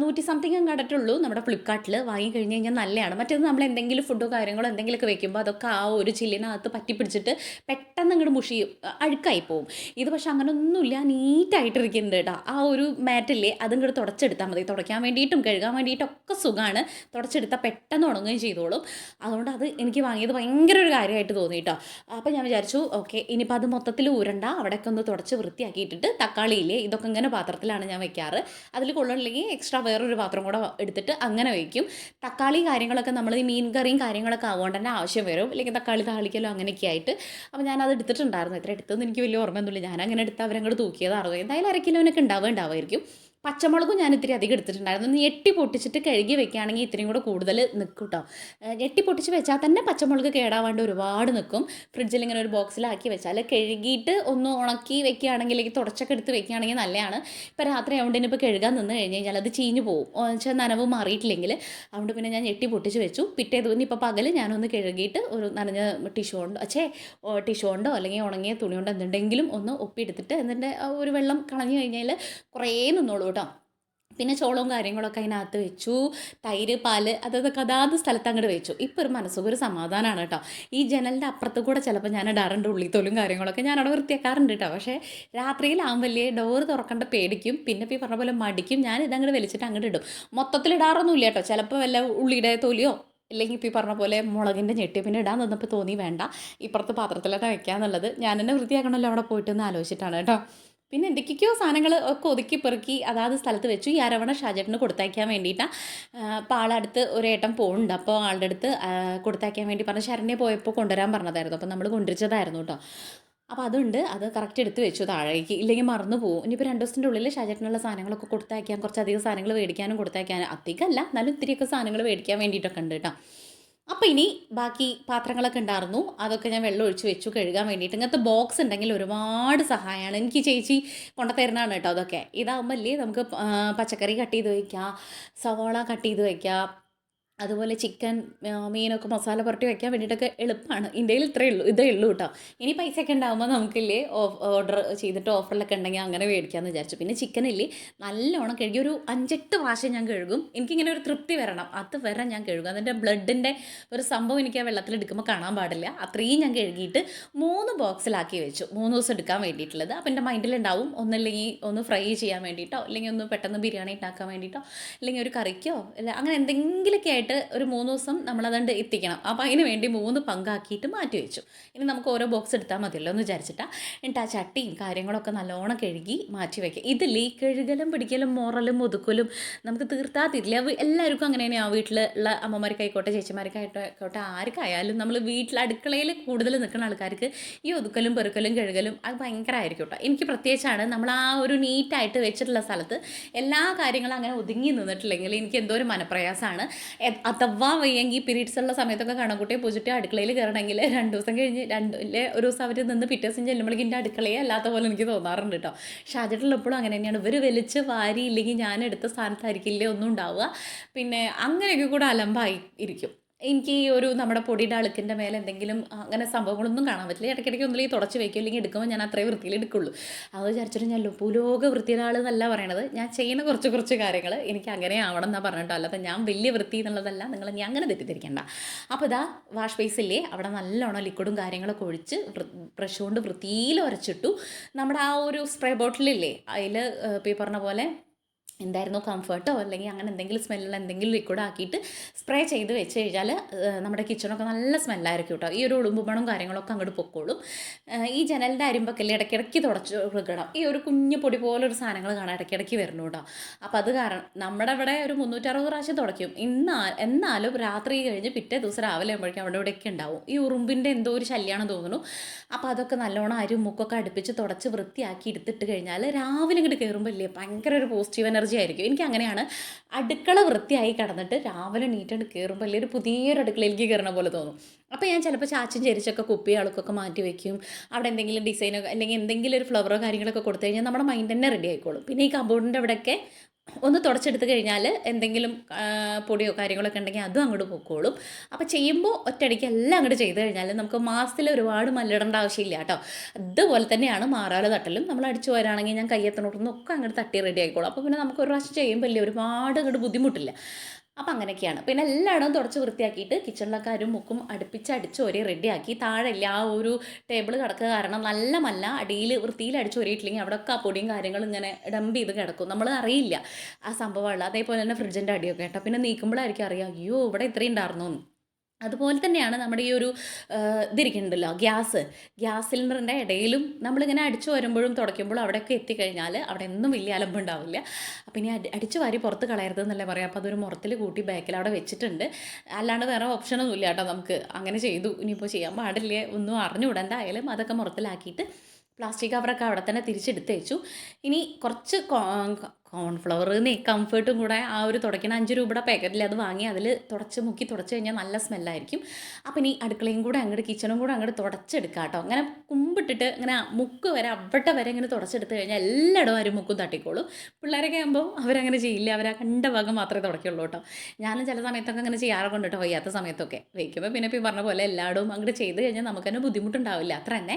നൂറ്റി സംതിങ് കണ്ടിട്ടുള്ളൂ നമ്മുടെ ഫ്ലിപ്കാർട്ടിൽ വാങ്ങി കഴിഞ്ഞ് കഴിഞ്ഞാൽ നല്ലതാണ്. മറ്റേത് നമ്മൾ എന്തെങ്കിലും ഫുഡോ കാര്യങ്ങളോ എന്തെങ്കിലുമൊക്കെ വെക്കുമ്പോൾ അതൊക്കെ ആ ഒരു ചില്ലിനകത്ത് പറ്റിപ്പിടിച്ചിട്ട് പെട്ടെന്ന് അങ്ങോട്ട് മുഷിയും. അഴുക്കായി പോവും. ഇത് പക്ഷെ അങ്ങനെയൊന്നുമില്ല നീറ്റായിട്ടിരിക്കുന്നുണ്ട് കേട്ടോ. ആ ഒരു മാറ്റല്ലേ അതും കൂടെ തുടച്ചെടുത്താൽ മതി. തുടയ്ക്കാൻ വേണ്ടിയിട്ടും കഴുകാൻ വേണ്ടിയിട്ടൊക്കെ സുഖമാണ് തുടച്ചെടുത്താൽ പെട്ടെന്ന് ഉണങ്ങുകയും ചെയ്തോളും. അതുകൊണ്ട് അത് എനിക്ക് വാങ്ങിയത് ഭയങ്കര ഒരു കാര്യമായിട്ട് തോന്നി കേട്ടോ അപ്പോൾ ഞാൻ വിചാരിച്ചു ഓക്കെ ഇനിയിപ്പോൾ അത് മൊത്തത്തിൽ ഊരണ്ട. അവിടെയൊക്കെ ഒന്ന് തുടച്ച് വൃത്തിയാക്കിയിട്ടിട്ട് തക്കാളിയില്ലേ ഇതൊക്കെ ഇങ്ങനെ പാത്രത്തിലാണ് ഞാൻ വെക്കാറ്. അതിൽ കൊള്ളണില്ലെങ്കിൽ എക്സ്ട്രാ വേറൊരു പാത്രം കൂടെ എടുത്തിട്ട് അങ്ങനെ വയ്ക്കും തക്കാളി കാര്യങ്ങളൊക്കെ നമ്മൾ ഈ മീൻ കറിയും കാര്യങ്ങളൊക്കെ ആവുകൊണ്ട് തന്നെ ആവശ്യം വരും. അല്ലെങ്കിൽ തക്കാളി താളിക്കലോ അങ്ങനെയൊക്കെ ആയിട്ട്. അപ്പോൾ ഞാൻ അത് എടുത്തിട്ടുണ്ടായിരുന്നു. എത്ര എടുത്തതെന്ന് എനിക്ക് വലിയ ഓർമ്മയൊന്നുമില്ല. ഞാൻ അങ്ങനെ എടുത്ത് അവരങ്ങോട്ട് തൂക്കിയതായിരുന്നു എന്തായാലും അര കിലോനൊക്കെ പച്ചമുളകും ഞാൻ ഇത്തിരി അധികം എടുത്തിട്ടുണ്ടായിരുന്നു. ഒന്ന് ഞെട്ടി പൊട്ടിച്ചിട്ട് കഴുകി വെക്കുകയാണെങ്കിൽ ഇത്രയും കൂടെ കൂടുതൽ നിൽക്കും കേട്ടോ ഞെട്ടി പൊട്ടിച്ച് വെച്ചാൽ തന്നെ പച്ചമുളക് കേടാവാണ്ട് ഒരുപാട് നിൽക്കും. ഫ്രിഡ്ജിൽ ഇങ്ങനെ ഒരു ബോക്സിലാക്കി വെച്ചാൽ കഴുകിയിട്ട് ഒന്ന് ഉണക്കി വെക്കുകയാണെങ്കിൽ അല്ലെങ്കിൽ തുടച്ചൊക്കെ എടുത്ത് വെക്കുകയാണെങ്കിൽ നല്ലതാണ്. ഇപ്പോൾ രാത്രി അതുകൊണ്ട് ഇനിയിപ്പോൾ കഴുകാൻ നിന്ന് കഴിഞ്ഞ് കഴിഞ്ഞാൽ അത് ചീഞ്ഞ് പോകും വെച്ചാൽ നനവ് മാറിയിട്ടില്ലെങ്കിൽ അതുകൊണ്ട് പിന്നെ ഞാൻ ഞെട്ടി പൊട്ടിച്ച് വെച്ചു. പിറ്റേ ദിവസം ഇപ്പോൾ പകൽ ഞാനൊന്ന് കഴുകിയിട്ട് ഒരു നനഞ്ഞ ടിഷ്യൂ കൊണ്ടോ അച്ഛേ ടിഷ്യൂ കൊണ്ടോ അല്ലെങ്കിൽ ഉണങ്ങിയ തുണി കൊണ്ടോ എന്തുണ്ടെങ്കിലും ഒന്ന് ഒപ്പിയെടുത്തിട്ട് എന്നിട്ട് ഒരു വെള്ളം കളഞ്ഞു കഴിഞ്ഞാൽ കുറേ നിന്നോളൂ കേട്ടോ പിന്നെ ചോളവും കാര്യങ്ങളൊക്കെ അതിനകത്ത് വെച്ചു. തൈര് പാൽ അതൊക്കെ അതാത് സ്ഥലത്ത് അങ്ങോട്ട് വെച്ചു. ഇപ്പോൾ ഒരു മനസ്സുഖം ഒരു സമാധാനമാണ് കേട്ടോ. ഈ ജനലിന്റെ അപ്പുറത്ത് കൂടെ ചിലപ്പോൾ ഞാൻ ഇടാറുണ്ട് ഉള്ളിത്തോലും കാര്യങ്ങളൊക്കെ. ഞാൻ അവിടെ വൃത്തിയാക്കാറുണ്ട് കേട്ടോ. പക്ഷേ രാത്രിയിലാകുമ്പോൾ ഡോറ് തുറക്കേണ്ട പേടിക്കും. പിന്നെ ഇപ്പോൾ പറഞ്ഞ പോലെ മടിക്കും. ഞാൻ ഇതങ്ങോട്ട് വലിച്ചിട്ട് അങ്ങോട്ട് ഇടും. മൊത്തത്തിൽ ഇടാറൊന്നുമില്ല കേട്ടോ. ചിലപ്പോൾ വല്ല ഉള്ളിയുടെ തൊലിയോ അല്ലെങ്കിൽ ഇപ്പോൾ പറഞ്ഞ പോലെ മുളകിന്റെ ഞെട്ടി പിന്നെ ഇടാൻ നിന്നപ്പോൾ തോന്നി വേണ്ട. ഇപ്പുറത്ത് പാത്രത്തിലൊക്കെ വെക്കാന്നുള്ളത്. ഞാൻ തന്നെ വൃത്തിയാക്കണമല്ലോ അവിടെ പോയിട്ടെന്ന് ആലോചിച്ചിട്ടാണ് കേട്ടോ. പിന്നെ എന്തൊക്കെയോ സാധനങ്ങൾ ഒക്കെ ഒതുക്കി പെറുക്കി അതാത് സ്ഥലത്ത് വെച്ചു. ഈ അരവണ ഷാജേട്ടന് കൊടുത്തയക്കാൻ വേണ്ടിയിട്ടാണ് അപ്പോൾ ആളടുത്ത് ഒരേട്ടം പോകുന്നുണ്ട് അപ്പോൾ ആളുടെ അടുത്ത് കൊടുത്തയക്കാൻ വേണ്ടി പറഞ്ഞു ശരണ്യ പോയപ്പോൾ കൊണ്ടുവരാൻ പറഞ്ഞതായിരുന്നു. അപ്പോൾ നമ്മൾ കൊണ്ടുവരിച്ചതായിരുന്നു കേട്ടോ അപ്പോൾ അതുണ്ട്. അത് കറക്റ്റ് എടുത്ത് വെച്ചു. താഴേക്ക് ഇല്ലെങ്കിൽ മറന്നു പോകും ഇനിയിപ്പോൾ രണ്ട് ദിവസത്തിന്റെ ഉള്ളിൽ ഷാജേട്ടനുള്ള സാധനങ്ങളൊക്കെ കൊടുത്തയക്കാൻ കുറച്ചധികം സാധനങ്ങൾ മേടിക്കാനും കൊടുത്തയക്കാനും അധികമല്ല എന്നാലും ഇത്തിരിയൊക്കെ സാധനങ്ങൾ മേടിക്കാൻ വേണ്ടിയിട്ടൊക്കെ ഉണ്ട് കേട്ടോ അപ്പോൾ ഇനി ബാക്കി പാത്രങ്ങളൊക്കെ ഉണ്ടായിരുന്നു. അതൊക്കെ ഞാൻ വെള്ളം ഒഴിച്ച് വെച്ചു കഴുകാൻ വേണ്ടിയിട്ട്. ഇങ്ങനത്തെ ബോക്സ് ഉണ്ടെങ്കിൽ ഒരുപാട് സഹായമാണ് എനിക്ക് ചേച്ചി കൊണ്ടുത്തരുന്നതാണ് കേട്ടോ അതൊക്കെ. ഇതാകുമ്പോൾ അല്ലേ നമുക്ക് പച്ചക്കറി കട്ട് ചെയ്ത് വയ്ക്കാം സവോള കട്ട് ചെയ്ത് വയ്ക്കാം അതുപോലെ ചിക്കൻ മീനൊക്കെ മസാല പുരട്ടി വയ്ക്കാൻ വേണ്ടിയിട്ടൊക്കെ എളുപ്പമാണ് ഇന്ത്യയിൽ ഇത്രയേ ഉള്ളൂ ഇതേ ഉള്ളൂ കേട്ടോ. ഇനി പൈസയൊക്കെ ഉണ്ടാകുമ്പോൾ നമുക്കില്ലേ ഓർഡർ ചെയ്തിട്ട് ഓഫറിലൊക്കെ ഉണ്ടെങ്കിൽ അങ്ങനെ മേടിക്കാമെന്ന് വിചാരിച്ചു. പിന്നെ ചിക്കൻ ഇല്ലേ നല്ലോണം കഴുകി ഒരു അഞ്ചെട്ട് പ്രാവശ്യം ഞാൻ കഴുകും. എനിക്കിങ്ങനെ ഒരു തൃപ്തി വരണം. അത് വരെ ഞാൻ കഴുകും. അതിന്റെ ബ്ലഡിന്റെ ഒരു സംഭവം എനിക്ക് ആ വെള്ളത്തിൽ എടുക്കുമ്പോൾ കാണാൻ പാടില്ല. അത്രയും ഞാൻ കഴുകിയിട്ട് മൂന്ന് ബോക്സിലാക്കി വെച്ചു. മൂന്ന് ദിവസം എടുക്കാൻ വേണ്ടിയിട്ടുള്ളത്. അപ്പം എന്റെ മൈൻഡിലുണ്ടാവും ഒന്നല്ലെങ്കിൽ ഒന്ന് ഫ്രൈ ചെയ്യാൻ വേണ്ടിയിട്ടോ അല്ലെങ്കിൽ ഒന്ന് പെട്ടെന്ന് ബിരിയാണി ഉണ്ടാക്കാൻ വേണ്ടിയിട്ടോ അല്ലെങ്കിൽ ഒരു കറിക്കോ അല്ല അങ്ങനെ എന്തെങ്കിലുമൊക്കെ ആയിട്ട് ഒരു മൂന്ന് ദിവസം നമ്മളതുകൊണ്ട് എത്തിക്കണം. അപ്പോൾ അതിന് വേണ്ടി മൂന്ന് പങ്കാക്കിയിട്ട് മാറ്റി വെച്ചു. ഇനി നമുക്ക് ഓരോ ബോക്സ് എടുത്താൽ മതിയല്ലോ എന്ന് വിചാരിച്ചിട്ടാണ് എന്നിട്ട് ആ ചട്ടിയും കാര്യങ്ങളൊക്കെ നല്ലോണം കഴുകി മാറ്റി വയ്ക്കുക ഇതിൽ ഈ കഴുകലും പിടിക്കലും മോറലും ഒതുക്കലും നമുക്ക് തീർത്താ തീരില്ല. അത് എല്ലാവർക്കും അങ്ങനെ തന്നെ ആ വീട്ടിലുള്ള അമ്മമാർക്കായിക്കോട്ടെ ചേച്ചിമാർക്കായിക്കോട്ടെ ആർക്കായാലും നമ്മൾ വീട്ടിൽ അടുക്കളയിൽ കൂടുതൽ നിൽക്കുന്ന ആൾക്കാർക്ക് ഈ ഒതുക്കലും പെറുക്കലും കഴുകലും അത് ഭയങ്കരമായിരിക്കും കേട്ടോ. എനിക്ക് പ്രത്യേകിച്ചാണ് നമ്മൾ ആ ഒരു നീറ്റായിട്ട് വെച്ചിട്ടുള്ള സ്ഥലത്ത് എല്ലാ കാര്യങ്ങളും അങ്ങനെ ഒതുങ്ങി നിന്നിട്ടില്ലെങ്കിൽ എനിക്ക് എന്തോ ഒരു മനപ്രയാസമാണ്. അഥവാ വയ്യെങ്കിൽ പീരീഡ്സ് ഉള്ള സമയത്തൊക്കെ കണക്കുട്ടിയെ പൂജിട്ട് അടുക്കളയിൽ കയറണമെങ്കിൽ രണ്ട് ദിവസം കഴിഞ്ഞ് രണ്ട് ഇല്ലേ ഒരു ദിവസം അവർ നിന്ന് പിറ്റേ ദിവസം ചെല്ലുമ്പോഴേക്കും എന്റെ അടുക്കളയെ അല്ലാത്ത പോലെ എനിക്ക് തോന്നാറുണ്ട് കേട്ടോ ഷാജറ്റുള്ളപ്പോഴും അങ്ങനെ തന്നെയാണ്. ഇവർ വലിച്ച് വാരി ഇല്ലെങ്കിൽ ഞാൻ എടുത്ത സ്ഥാനത്തായിരിക്കില്ലേ ഒന്നും ഉണ്ടാവുക. പിന്നെ അങ്ങനെയൊക്കെ കൂടെ അലമ്പായി ഇരിക്കും. എനിക്ക് ഈ ഒരു നമ്മുടെ പൊടിയുടെ അളുക്കിന്റെ മേലെ എന്തെങ്കിലും അങ്ങനെ സംഭവങ്ങളൊന്നും കാണാൻ പറ്റില്ല. ഇടയ്ക്കിടയ്ക്ക് ഒന്നില്ലെങ്കിൽ തുടച്ച് വയ്ക്കും അല്ലെങ്കിൽ എടുക്കുമ്പോൾ ഞാൻ അത്രയും വൃത്തിയിൽ എടുക്കുള്ളൂ. അത് വിചാരിച്ചിട്ട് ഞാൻ ഭൂലോക വൃത്തിയുടെ ആൾ എന്നല്ല പറയണത്. ഞാൻ ചെയ്യുന്ന കുറച്ച് കുറച്ച് കാര്യങ്ങൾ എനിക്ക് അങ്ങനെ ആവണം എന്നാണ് പറഞ്ഞിട്ടോ. അല്ലാതെ ഞാൻ വലിയ വൃത്തി എന്നുള്ളതല്ല. നിങ്ങൾ നീ അങ്ങനെ തെറ്റിദ്ധരിക്കണ്ട. അപ്പോൾ ഇതാ വാഷ് ബേസില്ലേ അവിടെ നല്ലോണം ലിക്വിഡും കാര്യങ്ങളൊക്കെ ഒഴിച്ച് ബ്രഷ് കൊണ്ട് വൃത്തിയിൽ ഉരച്ചിട്ടു നമ്മുടെ ആ ഒരു സ്പ്രേ ബോട്ടിലില്ലേ അതിൽ ഈ പറഞ്ഞ പോലെ എന്തായിരുന്നു കംഫർട്ടോ അല്ലെങ്കിൽ അങ്ങനെ എന്തെങ്കിലും സ്മെല്ലുള്ള എന്തെങ്കിലും ലിക്വിഡ് ആക്കിയിട്ട് സ്പ്രേ ചെയ്ത് വെച്ച് കഴിഞ്ഞാൽ നമ്മുടെ കിച്ചണൊക്കെ നല്ല സ്മെല്ലായിരിക്കും കേട്ടോ ഈ ഒരു ഉളുമ്പുമണവും കാര്യങ്ങളൊക്കെ അങ്ങോട്ട് പൊക്കോളും. ഈ ജനലിന്റെ അരിമ്പൊക്കെ ഇടയ്ക്കിടയ്ക്ക് തുടച്ച് കൊടുക്കണം. ഈ ഒരു കുഞ്ഞു പൊടി പോലൊരു സാധനങ്ങൾ കാണാൻ ഇടയ്ക്കിടയ്ക്ക് വരുന്നു കേട്ടോ അപ്പോൾ അത് കാരണം നമ്മുടെ ഇവിടെ ഒരു മുന്നൂറ്ററുപത് പ്രാവശ്യം തുടയ്ക്കും. ഇന്നാ എന്നാലും രാത്രി കഴിഞ്ഞ് പിറ്റേ ദിവസം രാവിലെ ആകുമ്പോഴേക്കും അവിടെ ഇവിടെയൊക്കെ ഉണ്ടാവും. ഈ ഉറുമ്പിന്റെ എന്തോ ഒരു ശല്യമാണ് തോന്നുന്നു. അപ്പോൾ അതൊക്കെ നല്ലോണം അരുമുക്കൊക്കെ അടുപ്പിച്ച് തുടച്ച് വൃത്തിയാക്കി എടുത്തിട്ട് കഴിഞ്ഞാൽ രാവിലെ ഇങ്ങോട്ട് കയറുമ്പോൾ ഇല്ലേ ഭയങ്കര ഒരു പോസിറ്റീവ് എനർജി ആയിരിക്കും. എനിക്ക് അങ്ങനെയാണ് അടുക്കള വൃത്തിയായി കിടന്നിട്ട് രാവിലെ നീറ്റായിട്ട് കയറുമ്പോൾ അല്ലെങ്കിൽ ഒരു പുതിയൊരു അടുക്കളയിലേക്ക് കയറണ പോലെ തോന്നും. അപ്പോൾ ഞാൻ ചിലപ്പോൾ ചാച്ചും ചെരിച്ചൊക്കെ കുപ്പി അളുക്കൊക്കെ മാറ്റി വെക്കും. അവിടെ എന്തെങ്കിലും ഡിസൈനോ അല്ലെങ്കിൽ എന്തെങ്കിലും ഒരു ഫ്ലവറോ കാര്യങ്ങളൊക്കെ കൊടുത്തു കഴിഞ്ഞാൽ നമ്മുടെ മൈൻഡ് തന്നെ റെഡി ആയിക്കോളും. പിന്നെ ഈ കബോർഡിന്റെ അവിടെയൊക്കെ ഒന്ന് തുടച്ചെടുത്ത് കഴിഞ്ഞാൽ എന്തെങ്കിലും പൊടിയോ കാര്യങ്ങളൊക്കെ ഉണ്ടെങ്കിൽ അതും അങ്ങോട്ട് പൊക്കോളും. അപ്പോൾ ചെയ്യുമ്പോൾ ഒറ്റയടിക്ക് എല്ലാം അങ്ങോട്ട് ചെയ്ത് കഴിഞ്ഞാൽ നമുക്ക് മാസത്തിൽ ഒരുപാട് മല്ലിടേണ്ട ആവശ്യമില്ല കേട്ടോ. അതുപോലെ തന്നെയാണ് മാറാല തട്ടലും. നമ്മൾ അടിച്ചു വരാണെങ്കിൽ ഞാൻ കയ്യെത്തണോട്ടൊന്നും അങ്ങോട്ട് തട്ടി റെഡി ആയിക്കോളും. അപ്പോൾ പിന്നെ നമുക്ക് ഒരു പ്രാവശ്യം ചെയ്യുമ്പോൾ ഇല്ലേ ഒരുപാട് അങ്ങോട്ട് ബുദ്ധിമുട്ടില്ല. അപ്പം അങ്ങനെയൊക്കെയാണ്. പിന്നെ എല്ലായിടവും തുടച്ച് വൃത്തിയാക്കിയിട്ട് കിച്ചണിലൊക്കെ അരും മുക്കും അടുപ്പിച്ച് അടിച്ച് ഒരേ റെഡിയാക്കി. താഴെ ഇല്ല ആ ഒരു ടേബിൾ കിടക്കുക കാരണം നല്ല മല്ല അടിയിൽ വൃത്തിയിൽ അടിച്ച് ഒരേറ്റില്ലെങ്കിൽ അവിടെയൊക്കെ ആ പൊടിയും കാര്യങ്ങളും ഇങ്ങനെ ഡംപ് ചെയ്ത് കിടക്കും. നമ്മൾ അറിയില്ല ആ സംഭവമുള്ള അതേപോലെ തന്നെ ഫ്രിഡ്ജിന്റെ അടിയൊക്കെ കേട്ടോ. പിന്നെ നീക്കുമ്പോഴായിരിക്കും അറിയാം അയ്യോ ഇവിടെ ഇത്രയും ഉണ്ടായിരുന്നു. അതുപോലെ തന്നെയാണ് നമ്മുടെ ഈ ഒരു ഇതിരിക്കുന്നുണ്ടല്ലോ ഗ്യാസ്. ഗ്യാസ് സിലിണ്ടറിന്റെ ഇടയിലും നമ്മളിങ്ങനെ അടിച്ചു വരുമ്പോഴും തുടയ്ക്കുമ്പോഴും അവിടെയൊക്കെ എത്തിക്കഴിഞ്ഞാൽ അവിടെ ഒന്നും വലിയ അലമ്പുണ്ടാവില്ല അപ്പം ഇനി അടി അടിച്ചു വാരി പുറത്ത് കളയരുത് എന്നല്ലേ പറയാം. അപ്പോൾ അതൊരു മുറത്തിൽ കൂട്ടി ബാക്കിൽ അവിടെ വെച്ചിട്ടുണ്ട്. അല്ലാണ്ട് വേറെ ഓപ്ഷനൊന്നും ഇല്ല കേട്ടോ നമുക്ക്. അങ്ങനെ ചെയ്തു. ഇനിയിപ്പോൾ ചെയ്യാൻ പാടില്ലേ ഒന്നും അറിഞ്ഞുകൂടാ എന്തായാലും അതൊക്കെ മുറത്തിലാക്കിയിട്ട് പ്ലാസ്റ്റിക് കവറൊക്കെ അവിടെ തന്നെ തിരിച്ചെടുത്ത് വെച്ചു ഇനി കുറച്ച് കോൺഫ്ലവർ നീ കംഫർട്ടും കൂടെ ആ ഒരു തുടയ്ക്കണ അഞ്ച് രൂപയുടെ പാക്കറ്റിൽ അത് വാങ്ങി അതിൽ തുടച്ച് മുക്കി തുടച്ച് കഴിഞ്ഞാൽ നല്ല സ്മെല്ലായിരിക്കും. അപ്പം ഇനി അടുക്കളയും കൂടെ അങ്ങോട്ട് കിച്ചണും കൂടെ അങ്ങോട്ട് തുടച്ചെടുക്കുക കേട്ടോ അങ്ങനെ കുമ്പിട്ടിട്ട് ഇങ്ങനെ മുക്ക് വരെ അവിടെ വരെ ഇങ്ങനെ തുടച്ചെടുത്ത് കഴിഞ്ഞാൽ എല്ലായിടവും ആരും മുക്കും തട്ടിക്കോളും. പിള്ളേരൊക്കെ ആകുമ്പോൾ അവരങ്ങനെ ചെയ്യില്ല. അവർ ആ കണ്ട ഭാഗം മാത്രമേ തുടയ്ക്കുള്ളൂ കേട്ടോ ഞാനും ചില സമയത്തൊക്കെ അങ്ങനെ ചെയ്യാറൊക്കെ ഉണ്ട് കേട്ടോ വയ്യാത്ത സമയത്തൊക്കെ. വയ്ക്കുമ്പോൾ പിന്നെ ഇപ്പം പറഞ്ഞ പോലെ എല്ലായിടവും അങ്ങോട്ട് ചെയ്ത് കഴിഞ്ഞാൽ നമുക്ക് തന്നെ ബുദ്ധിമുട്ടുണ്ടാവില്ല. അത്ര തന്നെ.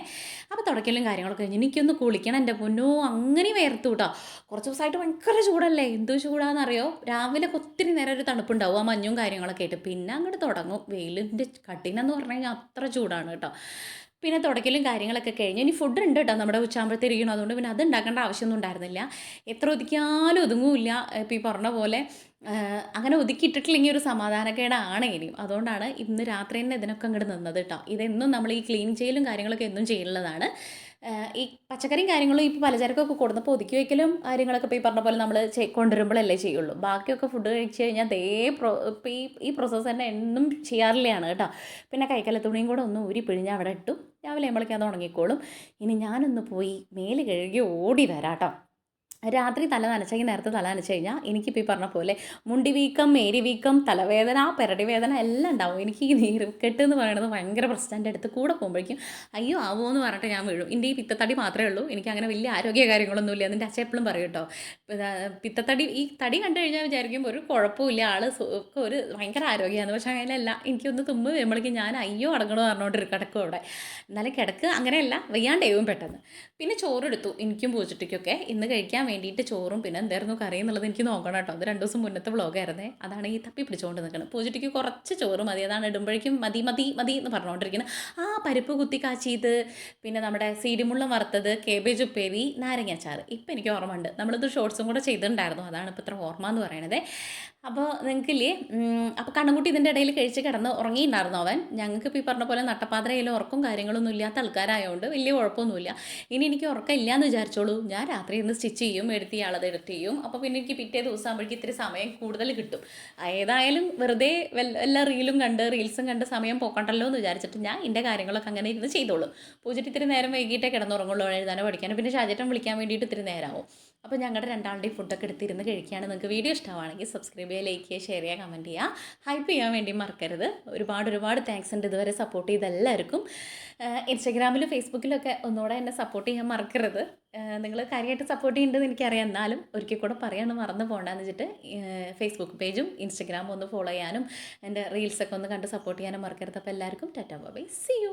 അപ്പോൾ തുടയ്ക്കലും കാര്യങ്ങളൊക്കെ കഴിഞ്ഞ് എനിക്കൊന്ന് കുളിക്കണം. എന്റെ പൊന്നോ അങ്ങനെ വേർത്തു കേട്ടോ കുറച്ച് ദിവസമായിട്ട് ഭയങ്കര ചൂടല്ലേ? എന്തോ ചൂടാണെന്നറിയോ രാവിലെ ഒത്തിരി നേരം ഒരു തണുപ്പുണ്ടാവും ആ മഞ്ഞും കാര്യങ്ങളൊക്കെ ആയിട്ട്. പിന്നെ അങ്ങോട്ട് തുടങ്ങും. വെയിലിന്റെ കഠിനെന്ന് പറഞ്ഞു കഴിഞ്ഞാൽ അത്ര ചൂടാണ് കേട്ടോ. പിന്നെ തുടക്കലും കാര്യങ്ങളൊക്കെ കഴിഞ്ഞ് ഇനി ഫുഡ് ഉണ്ട് കേട്ടോ. നമ്മുടെ ഉച്ചാമ്പഴത്തെ ഇരിക്കണം അതുകൊണ്ട് പിന്നെ അത് ഉണ്ടാക്കേണ്ട ആവശ്യമൊന്നും ഉണ്ടായിരുന്നില്ല. എത്ര ഒതുക്കിയാലും ഒതുങ്ങൂല്ല. ഇപ്പം ഈ പറഞ്ഞ പോലെ അങ്ങനെ ഒതുക്കിയിട്ടിട്ടില്ലെങ്കിൽ ഒരു സമാധാനക്കേടാണ് ഇനിയും അതുകൊണ്ടാണ് ഇന്ന് രാത്രി തന്നെ ഇതിനൊക്കെ അങ്ങോട്ട് നിന്നത് കേട്ടോ. ഇതെന്നും നമ്മൾ ഈ ക്ലീൻ ചെയ്യലും കാര്യങ്ങളൊക്കെ എന്നും ചെയ്യുന്നതാണ്. ഈ പച്ചക്കറിയും കാര്യങ്ങളും ഇപ്പോൾ പലചരക്കൊക്കെ കൊടുന്നപ്പോൾ ഒതുക്കി വയ്ക്കലും കാര്യങ്ങളൊക്കെ ഇപ്പോൾ ഈ പറഞ്ഞ പോലെ നമ്മൾ കൊണ്ടുവരുമ്പോഴല്ലേ ചെയ്യുള്ളൂ. ബാക്കിയൊക്കെ ഫുഡ് കഴിച്ച് കഴിഞ്ഞാൽ അതേ പ്രോ ഈ ഈ പ്രോസസ്സ് തന്നെ എന്നും ചെയ്യാറില്ലാണ് കേട്ടോ. പിന്നെ കൈക്കല തുണിയും കൂടെ ഒന്ന് ഊരി പിഴിഞ്ഞ് അവിടെ ഇട്ടു. രാവിലെ ആകുമ്പോഴേക്കും അത് ഉണങ്ങിക്കോളും. ഇനി ഞാനൊന്ന് പോയി മേൽ കഴുകി ഓടി വരാം കേട്ടോ. രാത്രി തല നനച്ചെങ്കിൽ നേരത്തെ തല നനച്ചു കഴിഞ്ഞാൽ എനിക്കിപ്പോൾ ഈ പറഞ്ഞ പോലെ മുണ്ടി വീക്കം മേരി വീക്കം തലവേദന പെരടി വേദന എല്ലാം ഉണ്ടാവും. എനിക്ക് ഈ നീർക്കെട്ട് എന്ന് പറയുന്നത് ഭയങ്കര പ്രശ്നം. അടുത്ത് കൂടെ പോകുമ്പോഴേക്കും അയ്യോ ആവോ എന്ന് പറഞ്ഞിട്ട് ഞാൻ വീഴും. എന്റെ ഈ പിത്തത്തടി മാത്രമേ ഉള്ളൂ. എനിക്ക് അങ്ങനെ വലിയ ആരോഗ്യ കാര്യങ്ങളൊന്നുമില്ല എന്റെ അച്ഛൻ എപ്പോഴും പറയും കേട്ടോ പിത്തത്തടി ഈ തടി കണ്ടു കഴിഞ്ഞാൽ വിചാരിക്കും ഒരു കുഴപ്പമില്ല ആൾ ഒരു ഭയങ്കര ആരോഗ്യമാണ്. പക്ഷേ അങ്ങനെയല്ല. എനിക്കൊന്ന് തുമ്പ് വരുമ്പോഴേക്കും ഞാൻ അയ്യോ അടങ്ങണമെന്ന് പറഞ്ഞുകൊണ്ട് കിടക്കും അവിടെ. എന്നാലും കിടക്ക് അങ്ങനെയല്ല. വയ്യാണ്ടേവും പെട്ടെന്ന്. പിന്നെ ചോറെടുത്തു എനിക്കും പൂച്ചിട്ടിക്കൊക്കെ. ഇന്ന് കഴിക്കാൻ വേണ്ടിയിട്ട് ചോറും പിന്നെ എന്തായിരുന്നു കറി എന്നുള്ളത് എനിക്ക് നോക്കണം കേട്ടോ. അത് രണ്ട് ദിവസം മുന്നത്തെ വ്ളോഗായിരുന്നേ അതാണ് ഈ തപ്പി പിടിച്ചുകൊണ്ട് നിൽക്കുന്നത് പൂജയ്ക്ക് കുറച്ച് ചോറ് മതി. അതാണ് ഇടുമ്പോഴേക്കും മതി മതി മതി എന്ന് പറഞ്ഞുകൊണ്ടിരിക്കുന്നത് ആ പരിപ്പ് കുത്തി കാച്ചിയത് പിന്നെ നമ്മുടെ സീഡിമുള്ളം വറുത്തത് കേബേജ് ഉപ്പേരി നാരങ്ങ നാരങ്ങാച്ചാറ് ഇപ്പം എനിക്ക് ഓർമ്മ ഉണ്ട് നമ്മളിത് ഷോർട്സും കൂടെ ചെയ്തിട്ടുണ്ടായിരുന്നു. അതാണ് ഇപ്പോൾ ഇത്ര ഓർമ്മ എന്ന് പറയണത്. അപ്പോൾ നിങ്ങൾക്കില്ലേ അപ്പോൾ കണ്ണുകുട്ടി ഇതിന്റെ ഇടയിൽ കഴിച്ച് കിടന്ന് ഉറങ്ങിയിട്ടുണ്ടായിരുന്നു അവൻ. ഞങ്ങൾക്ക് ഇപ്പോൾ ഈ പറഞ്ഞ പോലെ നട്ടപ്പാത്രയിൽ ഉറക്കും കാര്യങ്ങളൊന്നും ഇല്ലാത്ത ആൾക്കാരായതുകൊണ്ട് വലിയ കുഴപ്പമൊന്നുമില്ല. ഇനി എനിക്ക് ഉറക്കം എന്ന് വിചാരിച്ചോളൂ. ഞാൻ രാത്രി ഇന്ന് സ്റ്റിച്ച് ചെയ്യും. എടുത്ത് ഇയാളത് എഡിറ്റ് ചെയ്യും. അപ്പോൾ പിന്നെ എനിക്ക് പിറ്റേ ദിവസം ആകുമ്പോഴേക്കും ഇത്തിരി സമയം കൂടുതൽ കിട്ടും. ഏതായാലും വെറുതെ എല്ലാ റീലും കണ്ട് റീൽസും കണ്ട് സമയം പോക്കണ്ടല്ലോ എന്ന് വിചാരിച്ചിട്ട് ഞാൻ എന്റെ കാര്യങ്ങളൊക്കെ അങ്ങനെ ഇരുന്ന് ചെയ്തോളും. പൂജിട്ട് ഇത്തിരി നേരം വൈകിട്ടേ കിടന്നുറങ്ങുള്ളൂ എഴുതാനോ പഠിക്കാനോ. പിന്നെ ഷാജേട്ടൻ വിളിക്കാൻ വേണ്ടിയിട്ട് ഇത്തിരി നേരമാവും അപ്പോൾ ഞങ്ങളുടെ രണ്ടാളുടെയും ഫുഡൊക്കെ എടുത്തിരുന്ന് കഴിക്കുകയാണ്. നിങ്ങൾക്ക് വീഡിയോ ഇഷ്ടമാണെങ്കിൽ സബ്സ്ക്രൈബ് ചെയ്യുക ലൈക്ക് ചെയ്യുക ഷെയർ ചെയ്യുക കമന്റ് ചെയ്യുക. ഹൈപ്പ് ചെയ്യാൻ വേണ്ടി മറക്കരുത്. ഒരുപാട് ഒരുപാട് താങ്ക്സ് ഉണ്ട് ഇതുവരെ സപ്പോർട്ട് ചെയ്ത എല്ലാവർക്കും. ഇൻസ്റ്റഗ്രാമിലും ഫേസ്ബുക്കിലൊക്കെ ഒന്നുകൂടെ എന്നെ സപ്പോർട്ട് ചെയ്യാൻ മറക്കരുത്. നിങ്ങൾ കാര്യമായിട്ട് സപ്പോർട്ട് ചെയ്യുന്നുണ്ടെന്ന് എനിക്കറിയാം. എന്നാലും ഒരിക്കൽ കൂടെ പറയാണ് മറന്നു പോകണ്ടെന്ന് വെച്ചിട്ട് ഫേസ്ബുക്ക് പേജും ഇൻസ്റ്റഗ്രാമും ഒന്ന് ഫോളോ ചെയ്യാനും എന്റെ റീൽസൊക്കെ ഒന്ന് കണ്ട് സപ്പോർട്ട് ചെയ്യാനും മറക്കരുത്. അപ്പോൾ എല്ലാവർക്കും ടാറ്റാ ബൈ സി യു